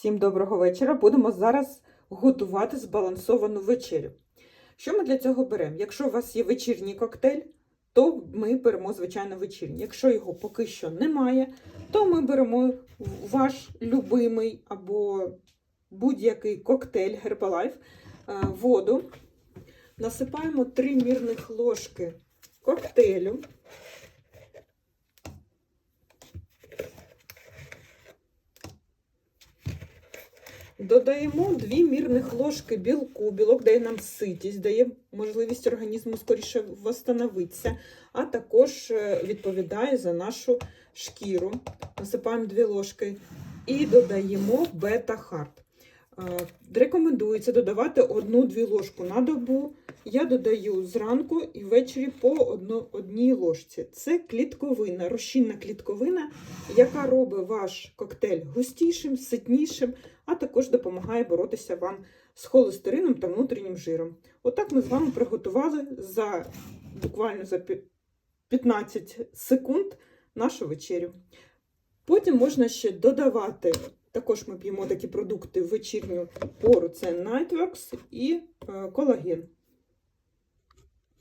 Всім доброго вечора. Будемо зараз готувати збалансовану вечерю. Що ми для цього беремо? Якщо у вас є вечірній коктейль, то ми беремо, звичайно, вечірній. Якщо його поки що немає, то ми беремо ваш любимий або будь-який коктейль Herbalife, е, воду, насипаємо 3 мірних ложки коктейлю. Додаємо 2 мірних ложки білку. Білок дає нам ситість, дає можливість організму скоріше восстановитися, а також е, відповідає за нашу шкіру. Насипаємо 2 ложки і додаємо бета-хард. Е, Рекомендується додавати 1-2 ложку на добу. Я додаю зранку і ввечері по одній ложці. Це клітковина, розчинна клітковина, яка робить ваш коктейль густішим, ситнішим, а також допомагає боротися вам з холестерином та внутрішнім жиром. Отак ми з вами приготували за буквально за 15 секунд нашу вечерю. Потім можна ще додавати, також ми п'ємо такі продукти в вечірню пору: це Nightworks і колаген.